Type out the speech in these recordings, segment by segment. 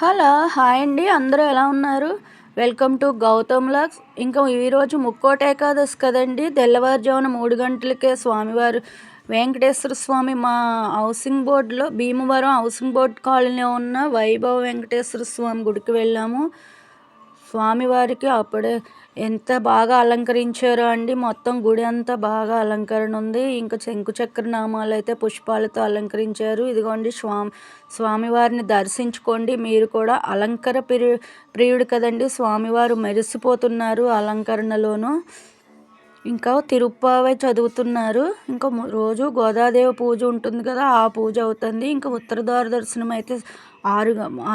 Hello hi అండి. అందరూ ఎలా ఉన్నారు? వెల్కమ్ టు గౌతమ్ లాగ్స్ ఇంకా ఈరోజు ముక్కోట ఏకాదశి కదండి. తెల్లవారుజామున మూడు గంటలకే స్వామివారు వెంకటేశ్వర స్వామి మా హౌసింగ్ బోర్డులో భీమవరం హౌసింగ్ బోర్డ్ కాలనీలో ఉన్న వైభవ వెంకటేశ్వర స్వామి గుడికి వెళ్ళాము. స్వామివారికి అప్పుడే ఎంత బాగా అలంకరించారో అండి. మొత్తం గుడి అంతా బాగా అలంకరణ ఉంది. ఇంకా శంకు చక్ర నామాలు అయితే పుష్పాలతో అలంకరించారు. ఇదిగోండి స్వామి స్వామివారిని దర్శించుకోండి. మీరు కూడా అలంకర ప్రియుడు కదండి. స్వామివారు మెరిసిపోతున్నారు అలంకరణలోనూ. ఇంకా తిరుప్పావై చదువుతున్నారు. ఇంకా రోజు గోదాదేవి పూజ ఉంటుంది కదా ఆ పూజ అవుతుంది. ఇంకా ఉత్తరద్వార దర్శనం అయితే ఆరు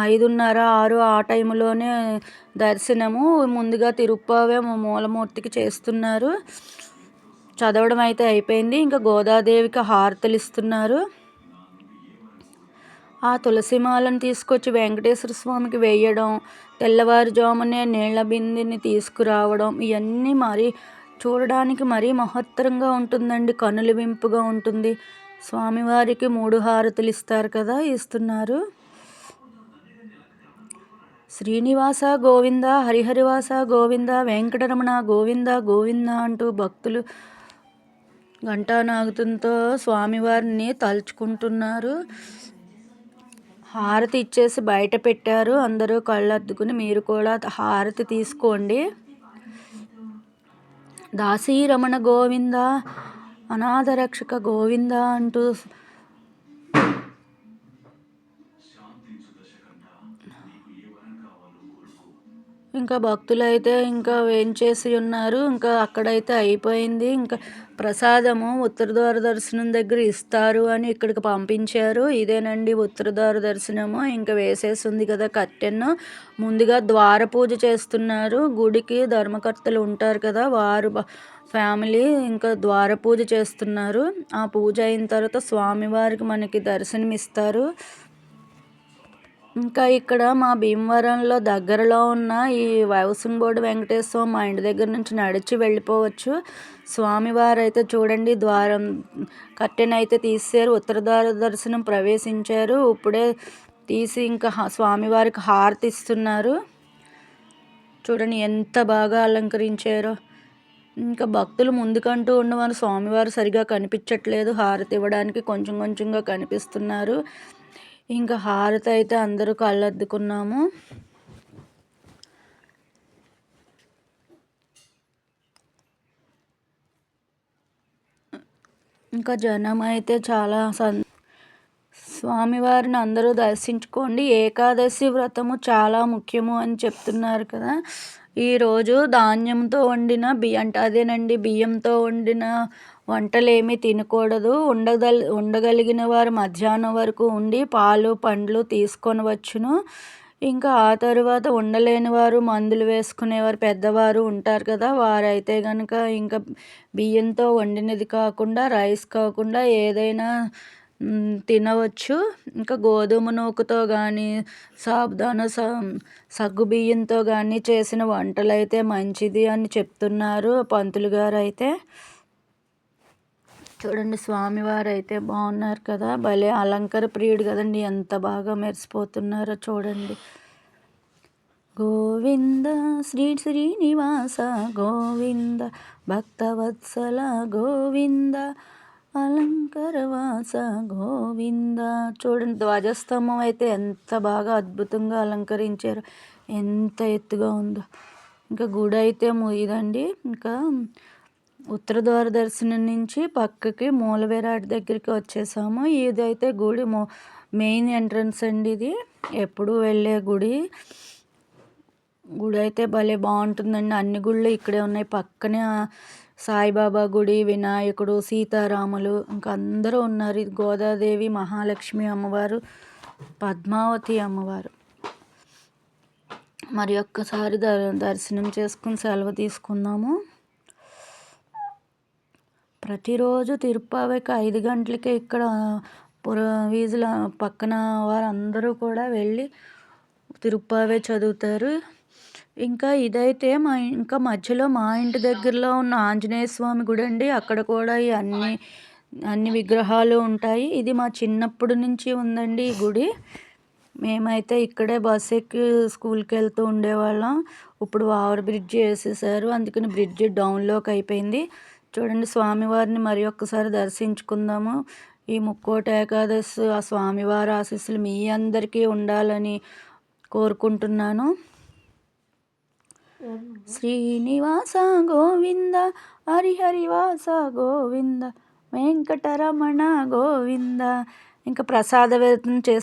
ఐదున్నర ఆరు ఆ టైంలోనే దర్శనము. ముందుగా తిరుప్పావే మూలమూర్తికి చేస్తున్నారు. చదవడం అయితే అయిపోయింది. ఇంకా గోదాదేవికి హారతలు ఇస్తున్నారు ఆ తులసిమాలను తీసుకొచ్చి వెంకటేశ్వర స్వామికి వేయడం తెల్లవారుజామునే నీళ్ళ బిందిని తీసుకురావడం ఇవన్నీ మరి చూడడానికి మరీ మహత్తరంగా ఉంటుందండి కనులు వింపుగా ఉంటుంది. స్వామివారికి మూడు హారతులు ఇస్తారు కదా ఇస్తున్నారు. శ్రీనివాస గోవింద హరిహరివాస గోవింద వెంకటరమణ గోవింద గోవింద అంటూ భక్తులు ఘంటానాగుతంతో స్వామివారిని తలుచుకుంటున్నారు. హారతి ఇచ్చేసి బయట పెట్టారు. అందరూ కళ్ళద్దుకుని మీరు కూడా హారతి తీసుకోండి. దాసీరమణ గోవింద అనాథరక్షక గోవింద అంటూ ఇంకా భక్తులు అయితే ఇంకా వేంచేసి ఉన్నారు? ఇంకా అక్కడైతే అయిపోయింది. ఇంకా ప్రసాదము ఉత్తరద్వార దర్శనం దగ్గర ఇస్తారు అని ఇక్కడికి పంపించారు. ఇదేనండి ఉత్తరద్వార దర్శనము. ఇంకా వేసేసి ఉంది కదా కట్టెను. ముందుగా ద్వార పూజ చేస్తున్నారు. గుడికి ధర్మకర్తలు ఉంటారు కదా వారు ఫ్యామిలీ ఇంకా ద్వార పూజ చేస్తున్నారు. ఆ పూజ అయిన తర్వాత స్వామివారికి మనకి దర్శనం ఇస్తారు ఇంకా ఇక్కడ మా భీమవరంలో దగ్గరలో ఉన్న ఈ హౌసింగ్ బోర్డు వెంకటేశ్వర మా ఇంటి దగ్గర నుంచి నడిచి వెళ్ళిపోవచ్చు. స్వామివారు అయితే చూడండి ద్వారం కట్టెన అయితే తీసారు ఉత్తర ద్వార దర్శనం ప్రవేశించారు. ఇప్పుడే తీసి ఇంకా స్వామివారికి హారతి ఇస్తున్నారు. చూడండి ఎంత బాగా అలంకరించారో. ఇంకా భక్తులు ముందుకంటూ ఉన్నవారు స్వామివారు సరిగా కనిపించట్లేదు. హారతి ఇవ్వడానికి కొంచెం కొంచెంగా కనిపిస్తున్నారు. ఇంకా హారతి అయితే అందరూ కళ్ళద్దుకున్నాము. ఇంకా జనం అయితే చాలా సం స్వామివారిని అందరూ దర్శించుకోండి. ఏకాదశి వ్రతము చాలా ముఖ్యము అని చెప్తున్నారు కదా. ఈరోజు ధాన్యంతో వండిన బియ్యం అంటే అదేనండి బియ్యంతో వండిన వంటలేమీ తినకూడదు. ఉండగల్ ఉండగలిగిన వారు మధ్యాహ్నం వరకు ఉండి పాలు పండ్లు తీసుకొని వచ్చును ఇంకా ఆ తరువాత ఉండలేని వారు మందులు వేసుకునేవారు పెద్దవారు ఉంటారు కదా వారైతే కనుక ఇంకా బియ్యంతో వండినది కాకుండా రైస్ కాకుండా ఏదైనా తినవచ్చు. ఇంకా గోధుమ నూకతో కానీ సాబుదానా సగ్గు బియ్యంతో కానీ చేసిన వంటలు అయితే మంచిది అని చెప్తున్నారు పంతులు గారు అయితే చూడండి స్వామివారు అయితే బాగున్నారు కదా. భలే అలంకార ప్రియుడు కదండి. ఎంత బాగా మెరిసిపోతున్నారో చూడండి. గోవింద శ్రీ శ్రీనివాస గోవింద భక్తవత్సల గోవింద అలంకరవాస గోవింద. చూడండి ధ్వజస్తంభం అయితే ఎంత బాగా అద్భుతంగా అలంకరించారు. ఎంత ఎత్తుగా ఉందో. ఇంకా గుడి అయితే ఇదండి ఇంకా ఉత్తర ద్వార దర్శనం నుంచి పక్కకి మూలవిరాట్ దగ్గరికి వచ్చేసాము. ఇదైతే గుడి మో మెయిన్ ఎంట్రన్స్ అండి ఇది. ఎప్పుడు వెళ్ళే గుడి. గుడి అయితే భలే బాగుంటుందండి. అన్ని గుళ్ళు ఇక్కడే ఉన్నాయి. పక్కనే సాయిబాబా గుడి వినాయకుడు సీతారాములు ఇంకా అందరూ ఉన్నారు. గోదాదేవి మహాలక్ష్మి అమ్మవారు పద్మావతి అమ్మవారు. మరి ఒక్కసారి దర్శనం చేసుకుని సెలవు తీసుకుందాము. ప్రతిరోజు తిరుప్పావైకి ఐదు గంటలకే ఇక్కడ పుర వీధుల పక్కన వారందరూ కూడా వెళ్ళి తిరుప్పావే చదువుతారు. ఇంకా ఇదైతే మా ఇంకా మధ్యలో మా ఇంటి దగ్గరలో ఉన్న ఆంజనేయ స్వామి గుడి అండి. అక్కడ కూడా ఈ అన్ని అన్ని విగ్రహాలు ఉంటాయి. ఇది మా చిన్నప్పటి నుంచి ఉందండి ఈ గుడి. మేమైతే ఇక్కడే బస్ ఎక్కి స్కూల్కి వెళ్తూ ఉండేవాళ్ళం. ఇప్పుడు ఓవర్ బ్రిడ్జ్ వేసేసారు. అందుకని బ్రిడ్జ్ డౌన్లోకి అయిపోయింది. చూడండి స్వామివారిని మరి ఒక్కసారి దర్శించుకుందాము. ఈ ముక్కోట ఏకాదశి ఆ స్వామివారి ఆశీస్సులు మీ అందరికీ ఉండాలని కోరుకుంటున్నాను. శ్రీనివాస గోవింద హరిహరివాస గోవింద వెంకటరమణ గోవింద. ఇంకా ప్రసాద వితరణ చేసి